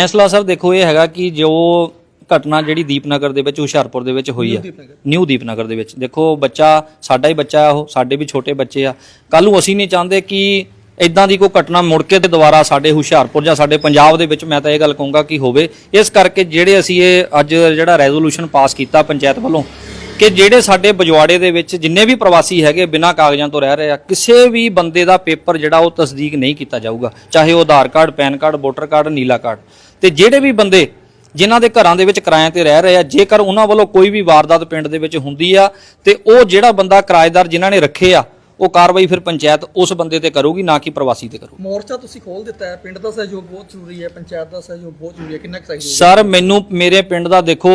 ਫੈਸਲਾ ਸਰ ਦੇਖੋ ਇਹ ਹੈਗਾ ਕਿ ਜੋ ਘਟਨਾ ਜਿਹੜੀ ਦੀਪਨਗਰ ਦੇ ਵਿੱਚ ਹੁਸ਼ਿਆਰਪੁਰ ਦੇ ਵਿੱਚ ਹੋਈ ਆ। ਨਿਊ ਦੀਪਨਗਰ। ਦੇ ਵਿੱਚ। ਦੇਖੋ ਬੱਚਾ ਸਾਡਾ ਹੀ ਬੱਚਾ ਆ ਉਹ ਸਾਡੇ ਵੀ ਛੋਟੇ ਬੱਚੇ ਆ। ਕੱਲ ਨੂੰ ਅਸੀਂ ਨਹੀਂ ਚਾਹੁੰਦੇ ਕਿ ਇਦਾਂ ਦੀ ਕੋਈ ਘਟਨਾ ਮੁੜ ਕੇ ਤੇ ਦੁਬਾਰਾ ਸਾਡੇ ਹੁਸ਼ਿਆਰਪੁਰ ਜਾਂ ਸਾਡੇ ਪੰਜਾਬ ਦੇ ਵਿੱਚ ਮੈਂ ਤਾਂ ਇਹ ਗੱਲ ਕਹੂੰਗਾ ਕਿ ਹੋਵੇ। ਇਸ ਕਰਕੇ ਜਿਹੜੇ ਅਸੀਂ ਇਹ ਅੱਜ ਜਿਹੜਾ ਰੈਜ਼ੋਲੂਸ਼ਨ ਪਾਸ ਕੀਤਾ ਪੰਚਾਇਤ ਵੱਲੋਂ ਕਿ ਜਿਹੜੇ ਸਾਡੇ ਬਜਵਾੜੇ ਦੇ ਵਿੱਚ ਜਿੰਨੇ ਵੀ ਪ੍ਰਵਾਸੀ ਹੈਗੇ ਬਿਨਾਂ ਕਾਗਜ਼ਾਂ ਤੋਂ ਰਹਿ ਰਹੇ ਆ ਕਿਸੇ ਵੀ ਬੰਦੇ ਦਾ ਪੇਪਰ ਜਿਹੜਾ ਉਹ ਤਸਦੀਕ ਨਹੀਂ ਕੀਤਾ ਜਾਊਗਾ। ਚਾਹੇ ਉਹ Aadhaar card PAN card voter card ਨੀਲਾ ਕਾਰਡ। ਤੇ ਜਿਹੜੇ ਵੀ ਬੰਦੇ ਜਿਨ੍ਹਾਂ ਦੇ ਘਰਾਂ ਦੇ ਵਿੱਚ ਕਿਰਾਏ ਤੇ ਰਹਿ ਰਹੇ ਆ ਜੇਕਰ ਉਹਨਾਂ ਵੱਲੋਂ ਕੋਈ ਵੀ ਵਾਰਦਾਤ ਪਿੰਡ ਦੇ ਵਿੱਚ ਹੁੰਦੀ ਆ ਤੇ ਉਹ ਜਿਹੜਾ ਬੰਦਾ ਕਿਰਾਏਦਾਰ ਜਿਨ੍ਹਾਂ ਨੇ ਰੱਖੇ ਆ ਉਹ ਕਾਰਵਾਈ ਫਿਰ ਪੰਚਾਇਤ ਉਸ ਬੰਦੇ ਤੇ ਕਰੂਗੀ ਨਾ ਕਿ ਪ੍ਰਵਾਸੀ ਤੇ ਕਰੂਗੀ। ਮੋਰਚਾ ਤੁਸੀਂ ਖੋਲ ਦਿੱਤਾ ਹੈ ਪਿੰਡ ਦਾ ਸਹਿਯੋਗ ਬਹੁਤ ਜ਼ਰੂਰੀ ਹੈ ਪੰਚਾਇਤ ਦਾ ਸਹਿਯੋਗ ਬਹੁਤ ਜ਼ਰੂਰੀ ਹੈ ਕਿੰਨਾ ਕੁ ਸਹਿਯੋਗ ਸਰ ਮੈਨੂੰ ਮੇਰੇ ਪਿੰਡ ਦਾ ਦੇਖੋ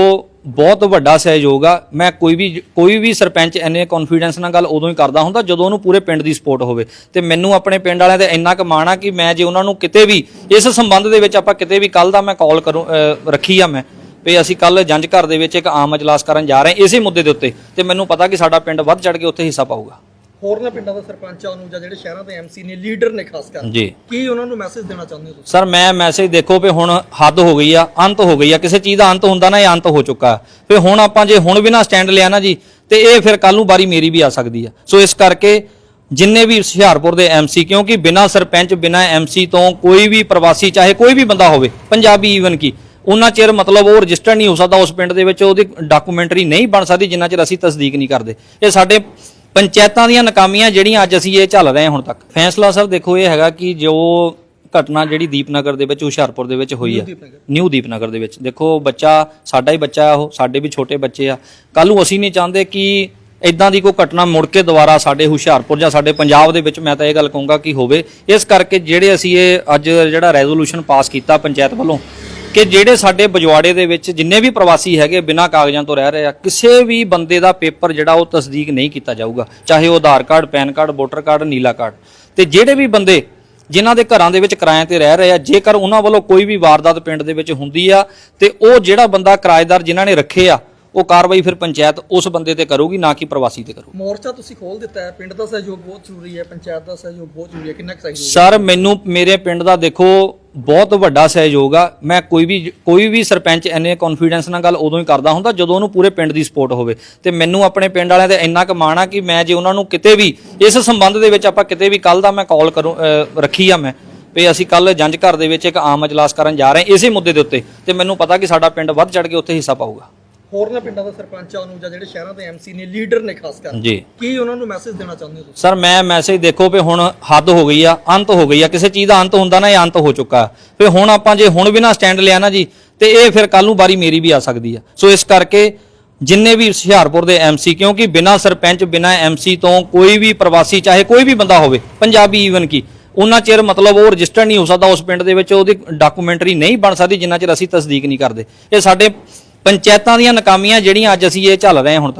ਬਹੁਤ ਵੱਡਾ ਸਹਿਯੋਗ ਆ। ਮੈਂ ਕੋਈ ਵੀ ਕੋਈ ਵੀ ਸਰਪੰਚ ਐਨੇ ਕੌਨਫੀਡੈਂਸ ਨਾਲ ਗੱਲ ਉਦੋਂ ਹੀ ਕਰਦਾ ਹੁੰਦਾ ਜਦੋਂ ਉਹਨੂੰ ਪੂਰੇ ਪਿੰਡ ਦੀ ਸਪੋਰਟ ਹੋਵੇ। ਤੇ ਮੈਨੂੰ ਆਪਣੇ ਪਿੰਡ ਵਾਲਿਆਂ ਤੇ ਇੰਨਾ ਕੁ ਮਾਣ ਆ ਕਿ ਮੈਂ ਜੇ ਉਹਨਾਂ ਨੂੰ ਕਿਤੇ ਵੀ, ਇਸ ਸੰਬੰਧ ਦੇ ਵਿੱਚ ਆਪਾਂ ਕਿਤੇ ਵੀ ਕੱਲ ਦਾ ਮੈਂ ਕਾਲ ਕਰੂੰ ਰੱਖੀ ਆ ਮੈਂ, ਵੀ ਅਸੀਂ ਕੱਲ ਜੰਜ ਘਰ ਦੇ ਵਿੱਚ ਇੱਕ ਆਮ ਅਜਲਾਸ ਕਰਨ ਜਾ ਰਹੇ ਹਾਂ ਇਸੇ ਮੁੱਦੇ ਦੇ ਉੱਤੇ। ਤੇ ਮੈਨੂੰ ਪਤਾ ਕਿ ਸਾਡਾ ਪਿੰਡ ਵੱਧ ਚੜ ਕੇ ਉੱਥੇ ਹਿੱਸਾ ਪਾਊਗਾ। ਹੋਰਨਾਂ ਪਿੰਡਾਂ ਦੇ ਸਰਪੰਚਾਂ ਨੂੰ ਜਾਂ ਜਿਹੜੇ ਸ਼ਹਿਰਾਂ ਦੇ ਐਮਸੀ ਨੇ ਲੀਡਰ ਨੇ ਖਾਸ ਕਰ ਜੀ। ਕੀ ਉਹਨਾਂ ਨੂੰ ਮੈਸੇਜ ਦੇਣਾ ਚਾਹੁੰਦੇ ਹੋ ਤੁਸੀਂ? ਸਰ ਮੈਂ ਮੈਸੇਜ ਦੇਖੋ ਵੀ ਹੁਣ ਹੱਦ ਹੋ ਗਈ ਆ ਅੰਤ ਹੋ ਗਈ ਆ। ਕਿਸੇ ਚੀਜ਼ ਦਾ ਅੰਤ ਹੁੰਦਾ ਨਾ ਇਹ ਅੰਤ ਹੋ ਚੁੱਕਾ। ਫੇ ਹੁਣ ਆਪਾਂ ਜੇ ਹੁਣ ਵੀ ਨਾ ਸਟੈਂਡ ਲਿਆ ਨਾ ਜੀ ਤੇ ਇਹ ਫਿਰ ਕੱਲ ਨੂੰ ਵਾਰੀ ਮੇਰੀ ਵੀ ਆ ਸਕਦੀ ਆ। ਸੋ ਇਸ ਕਰਕੇ ਜਿੰਨੇ ਵੀ ਹੁਸ਼ਿਆਰਪੁਰ ਦੇ ਐਮਸੀ ਕਿਉਂਕਿ ਬਿਨਾ ਸਰਪੰਚ ਬਿਨਾ ਐਮਸੀ ਤੋਂ ਕੋਈ ਵੀ ਪ੍ਰਵਾਸੀ ਚਾਹੇ ਕੋਈ ਵੀ ਬੰਦਾ ਹੋਵੇ ਪੰਜਾਬੀ ਈਵਨ ਕੀ ਉਹਨਾਂ ਚਿਰ ਮਤਲਬ ਉਹ ਰਜਿਸਟਰ ਨਹੀਂ ਹੋ ਸਕਦਾ ਉਸ ਪਿੰਡ ਦੇ ਵਿੱਚ ਉਹਦੀ ਡਾਕੂਮੈਂਟਰੀ ਨਹੀਂ ਬਣ ਸਕਦੀ ਜਿੰਨਾ ਚਿਰ ਅਸੀਂ ਤਸਦੀਕ ਨਹੀਂ ਕਰਦੇ। ਇਹ ਸਾਡੇ ਪੰਚਾਇਤਾਂ ਦੀਆਂ ਨਾਕਾਮੀਆਂ ਜਿਹੜੀਆਂ ਅੱਜ ਅਸੀਂ ਇਹ ਝੱਲ ਰਹੇ ਹਾਂ ਹੁਣ ਤੱਕ। ਫੈਸਲਾ ਸਰ ਦੇਖੋ ਇਹ ਹੈਗਾ ਕਿ ਜੋ ਘਟਨਾ ਜਿਹੜੀ ਦੀਪਨਗਰ ਦੇ ਵਿੱਚ, ਹੁਸ਼ਿਆਰਪੁਰ ਦੇ ਵਿੱਚ ਹੋਈ ਹੈ। ਨਿਊ ਦੀਪਨਗਰ ਦੇ ਵਿੱਚ। ਦੇਖੋ ਬੱਚਾ, ਸਾਡਾ ਹੀ ਬੱਚਾ ਆ ਉਹ, ਸਾਡੇ ਵੀ ਛੋਟੇ ਬੱਚੇ ਆ। ਕੱਲ ਨੂੰ ਅਸੀਂ ਨਹੀਂ ਚਾਹੁੰਦੇ ਕਿ ਇਦਾਂ ਦੀ ਕੋਈ ਘਟਨਾ ਮੁੜ ਕੇ ਦੁਬਾਰਾ ਸਾਡੇ ਹੁਸ਼ਿਆਰਪੁਰ ਜਾਂ ਸਾਡੇ ਪੰਜਾਬ ਦੇ ਵਿੱਚ, ਮੈਂ ਤਾਂ ਇਹ ਗੱਲ ਕਹੂੰਗਾ ਕਿ ਹੋਵੇ। ਇਸ ਕਰਕੇ ਜਿਹੜੇ ਅਸੀਂ ਇਹ ਅੱਜ ਜਿਹੜਾ ਰੈਜ਼ੋਲੂਸ਼ਨ ਪਾਸ ਕੀਤਾ ਪੰਚਾਇਤ ਵੱਲੋਂ ਕਿ ਜਿਹੜੇ ਸਾਡੇ ਬਜਵਾੜੇ ਦੇ ਵਿੱਚ ਜਿੰਨੇ ਵੀ ਪ੍ਰਵਾਸੀ ਹੈਗੇ ਬਿਨਾਂ ਕਾਗਜ਼ਾਂ ਤੋਂ ਰਹਿ ਰਹੇ ਆ ਕਿਸੇ ਵੀ ਬੰਦੇ ਦਾ ਪੇਪਰ ਜਿਹੜਾ ਉਹ ਤਸਦੀਕ ਨਹੀਂ ਕੀਤਾ ਜਾਊਗਾ ਚਾਹੇ ਉਹ Aadhaar card PAN card voter card ਨੀਲਾ ਕਾਰਡ। ਤੇ ਜਿਹੜੇ ਵੀ ਬੰਦੇ ਜਿਨ੍ਹਾਂ ਦੇ ਘਰਾਂ ਦੇ ਵਿੱਚ ਕਿਰਾਏ ਤੇ ਰਹਿ ਰਹੇ ਆ ਜੇਕਰ ਉਹਨਾਂ ਵੱਲੋਂ ਕੋਈ ਵੀ ਵਾਰਦਾਤ ਪਿੰਡ ਦੇ ਵਿੱਚ ਹੁੰਦੀ ਆ ਤੇ ਉਹ ਜਿਹੜਾ ਬੰਦਾ ਕਿਰਾਏਦਾਰ ਜਿਨ੍ਹਾਂ ਨੇ ਰੱਖੇ ਆ ਉਹ ਕਾਰਵਾਈ ਫਿਰ ਪੰਚਾਇਤ ਉਸ ਬੰਦੇ ਤੇ ਕਰੂਗੀ ਨਾ ਕਿ ਪ੍ਰਵਾਸੀ ਤੇ ਕਰੂਗੀ। ਮੋਰਚਾ ਤੁਸੀਂ ਖੋਲ ਦਿੱਤਾ ਹੈ ਪਿੰਡ ਦਾ ਸਹਿਯੋਗ ਬਹੁਤ ਜ਼ਰੂਰੀ ਹੈ ਪੰਚਾਇਤ ਦਾ ਸਹਿਯੋਗ ਬਹੁਤ ਜ਼ਰੂਰੀ ਹੈ ਕਿੰਨਾ ਕੁ ਸਹਿਯੋਗ ਸਰ ਮੈਨੂੰ ਮੇਰੇ ਪਿੰਡ ਦਾ ਦੇਖੋ ਬਹੁਤ ਵੱਡਾ ਸਹਿਯੋਗ ਆ। ਮੈਂ ਕੋਈ ਵੀ ਕੋਈ ਵੀ ਸਰਪੰਚ ਐਨੇ ਕੌਨਫੀਡੈਂਸ ਨਾਲ ਗੱਲ ਉਦੋਂ ਹੀ ਕਰਦਾ ਹੁੰਦਾ ਜਦੋਂ ਉਹਨੂੰ ਪੂਰੇ ਪਿੰਡ ਦੀ ਸਪੋਰਟ ਹੋਵੇ। ਤੇ ਮੈਨੂੰ ਆਪਣੇ ਪਿੰਡ ਵਾਲਿਆਂ ਤੇ ਇੰਨਾ ਕੁ ਮਾਣ ਆ ਕਿ ਮੈਂ ਜੇ ਉਹਨਾਂ ਨੂੰ ਕਿਤੇ ਵੀ, ਇਸ ਸੰਬੰਧ ਦੇ ਵਿੱਚ ਆਪਾਂ ਕਿਤੇ ਵੀ ਕੱਲ ਦਾ ਮੈਂ ਕਾਲ ਕਰੂੰ ਰੱਖੀ ਆ ਮੈਂ, ਵੀ ਅਸੀਂ ਕੱਲ ਜੰਜ ਘਰ ਦੇ ਵਿੱਚ ਇੱਕ ਆਮ ਅਜਲਾਸ ਕਰਨ ਜਾ ਰਹੇ ਹਾਂ ਇਸੇ ਮੁੱਦੇ ਦੇ ਉੱਤੇ। ਤੇ ਮੈਨੂੰ ਪਤਾ ਕਿ ਸਾਡਾ ਪਿੰਡ ਵੱਧ ਚੜ ਕੇ ਉੱਥੇ ਹਿੱਸਾ ਪਾਊਗਾ। ਹੋਰਨਾਂ ਪਿੰਡਾਂ ਦੇ ਸਰਪੰਚਾਂ ਨੂੰ ਜਾਂ ਜਿਹੜੇ ਸ਼ਹਿਰਾਂ ਦੇ ਐਮਸੀ ਨੇ ਲੀਡਰ ਨੇ ਖਾਸ ਕਰ ਜੀ। ਕੀ ਉਹਨਾਂ ਨੂੰ ਮੈਸੇਜ ਦੇਣਾ ਚਾਹੁੰਦੇ ਹੋ ਸਰ ਮੈਂ ਮੈਸੇਜ ਦੇਖੋ ਵੀ ਹੁਣ ਹੱਦ ਹੋ ਗਈ ਆ ਅੰਤ ਹੋ ਗਈ ਆ। ਕਿਸੇ ਚੀਜ਼ ਦਾ ਅੰਤ ਹੁੰਦਾ ਨਾ ਇਹ ਅੰਤ ਹੋ ਚੁੱਕਾ। ਫੇ ਹੁਣ ਆਪਾਂ ਜੇ ਹੁਣ ਵੀ ਨਾ ਸਟੈਂਡ ਲਿਆ ਨਾ ਜੀ ਤੇ ਇਹ ਫਿਰ ਕੱਲ ਨੂੰ ਵਾਰੀ ਮੇਰੀ ਵੀ ਆ ਸਕਦੀ ਆ। ਸੋ ਇਸ ਕਰਕੇ ਜਿੰਨੇ ਵੀ ਹੁਸ਼ਿਆਰਪੁਰ ਦੇ ਐਮਸੀ ਕਿਉਂਕਿ ਬਿਨਾ ਸਰਪੰਚ ਬਿਨਾ ਐਮਸੀ ਤੋਂ ਕੋਈ ਵੀ ਪ੍ਰਵਾਸੀ ਚਾਹੇ ਕੋਈ ਵੀ ਬੰਦਾ ਹੋਵੇ ਪੰਜਾਬੀ ਈਵਨ ਕੀ ਉਹਨਾਂ ਚਿਰ ਮਤਲਬ ਉਹ ਰਜਿਸਟਰ ਨਹੀਂ ਹੋ ਸਕਦਾ ਉਸ ਪਿੰਡ ਦੇ ਵਿੱਚ ਉਹਦੀ ਡਾਕੂਮੈਂਟਰੀ ਨਹੀਂ ਬਣ ਸਕਦੀ ਜਿੰਨਾ ਚਿਰ ਅਸੀਂ ਤਸਦੀਕ ਨਹੀਂ ਕਰਦੇ। ਇਹ ਸਾਡੇ ਪੰਚਾਇਤਾਂ ਦੀਆਂ ਨਾਕਾਮੀਆਂ ਜਿਹੜੀਆਂ ਅੱਜ ਅਸੀਂ ਇਹ ਝੱਲ ਰਹੇ ਹਾਂ ਹੁਣ ਤੱਕ।